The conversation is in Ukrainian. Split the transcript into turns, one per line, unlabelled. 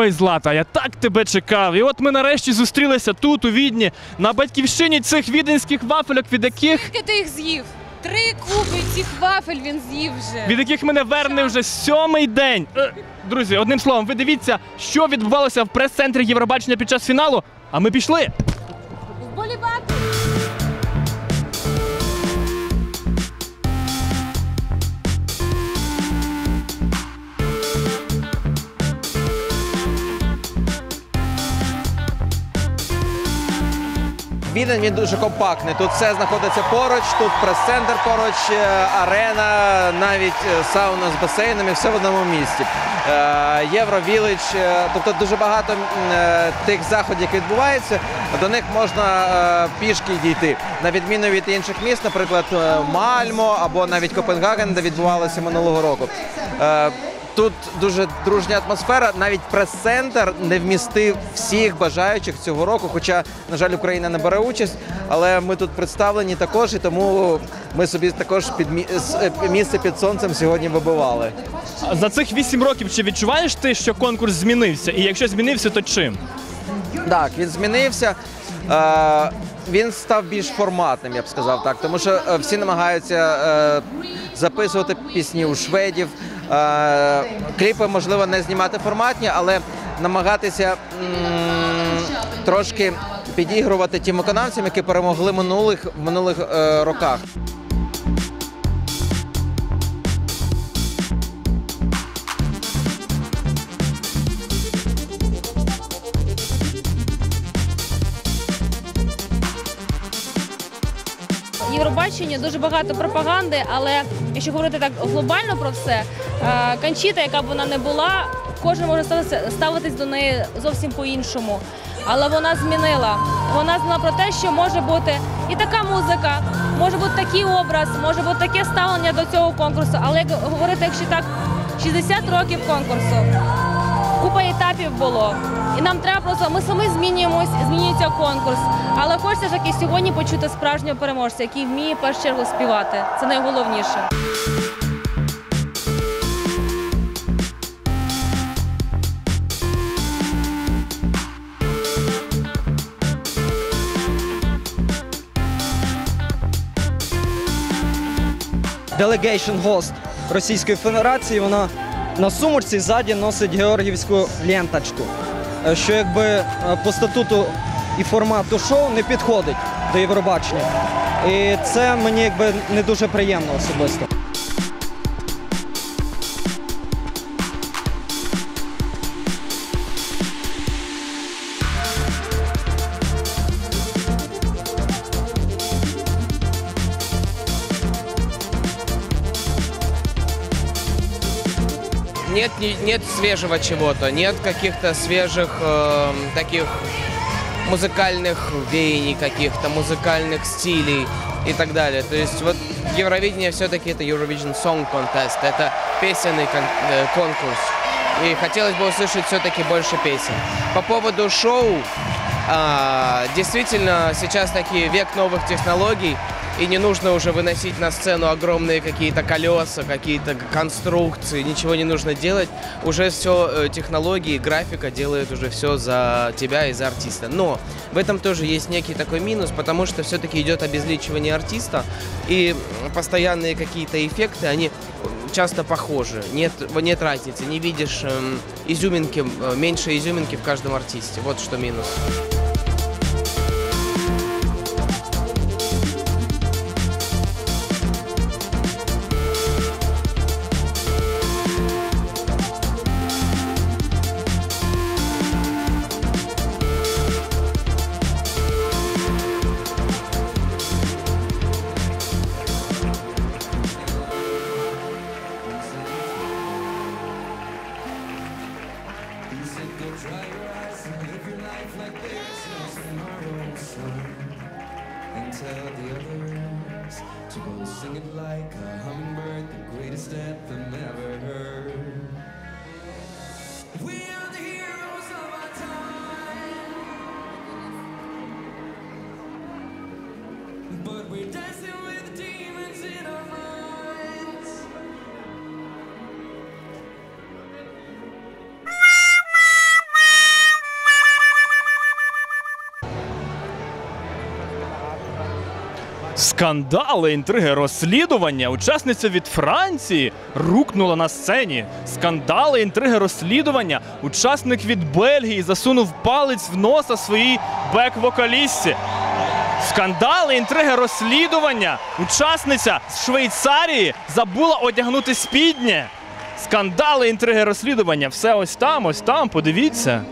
Ой, Злата, я так тебе чекав. І от ми нарешті зустрілися тут, у Відні, на батьківщині цих віденських вафельок, від яких
Скільки ти їх з'їв? Три куби цих вафель він з'їв вже.
від яких мене верне вже сьомий день. Е, Друзі, одним словом, ви дивіться, що відбувалося в прес-центрі Євробачення під час фіналу. А ми пішли.
Вболівати.
Відень він дуже компактний. Тут все знаходиться поруч, тут прес-центр поруч, е, арена, навіть е, сауна з басейном і все в одному місці. Е, Євровілич, тобто дуже багато тих заходів, які відбуваються, до них можна пішки дійти. На відміну від інших міст, наприклад, Мальмо або навіть Копенгаген, де відбувалося минулого року. Тут дуже дружня атмосфера. Навіть прес-центр не вмістив всіх бажаючих цього року. Хоча, на жаль, Україна не бере участь, але ми тут представлені також, і тому ми собі також під е, місце під сонцем сьогодні вибивали.
За цих вісім років чи відчуваєш ти, що конкурс змінився? І якщо змінився, то чим?
Так, він змінився. Е, він став більш форматним, я б сказав так. Тому що е, всі намагаються е, записувати пісні у шведів. Е, кліпи, можливо, не знімати форматні, але намагатися трошки підігрувати тим виконавцям, які перемогли в минулих е, роках.
Євробачення дуже багато пропаганди, але якщо говорити так глобально про все, е, Кончіта, яка б вона не була, кожен може ставитись до неї зовсім по-іншому. Але вона змінила. Вона знала про те, що може бути і така музика, може бути такий образ, може бути таке ставлення до цього конкурсу. Але як говорити, якщо так, 60 років конкурсу, купа етапів було. І нам треба просто, ми самі змінюємось, змінюється конкурс. Але хочеться ж таки сьогодні почути справжнього переможця, який вміє в першу чергу співати. Це найголовніше.
Delegation Host Російської Федерації, вона на сумочці ззаді носить георгівську ленточку, е, що якби е, по статуту і формату шоу не підходить до Євробачення. І це мені якби не дуже приємно особисто.
Нет, не- нет свежего чего-то, нет каких-то свежих э, таких музыкальных веяний каких-то, музыкальных стилей и так далее. То есть вот Евровидение все-таки это Eurovision Song Contest, это песенный кон- э, конкурс. И хотелось бы услышать все-таки больше песен. По поводу шоу, а, действительно, сейчас такие век новых технологий, и не нужно уже выносить на сцену огромные какие-то колеса, какие-то конструкции, ничего не нужно делать. Уже все технологии, графика делает уже все за тебя и за артиста. Но в этом тоже есть некий такой минус, потому что все-таки идет обезличивание артиста, и постоянные какие-то эффекты, они часто похожи. Нет, нет разницы, не видишь эм, изюминки, э, меньше изюминки в каждом артисте. Вот что минус.
The to go sing it like a hummingbird, the greatest anthem ever heard. We are the heroes of our time, but we're dancing
Скандали, інтриги, розслідування. Учасниця від Франції рукнула на сцені. Скандали, інтриги, розслідування. Учасник від Бельгії засунув палець в носа своїй бек-вокалістці. Скандали, інтриги, розслідування. Учасниця з Швейцарії забула одягнути спіднє. Скандали, інтриги, розслідування. Все ось там, ось там. Подивіться.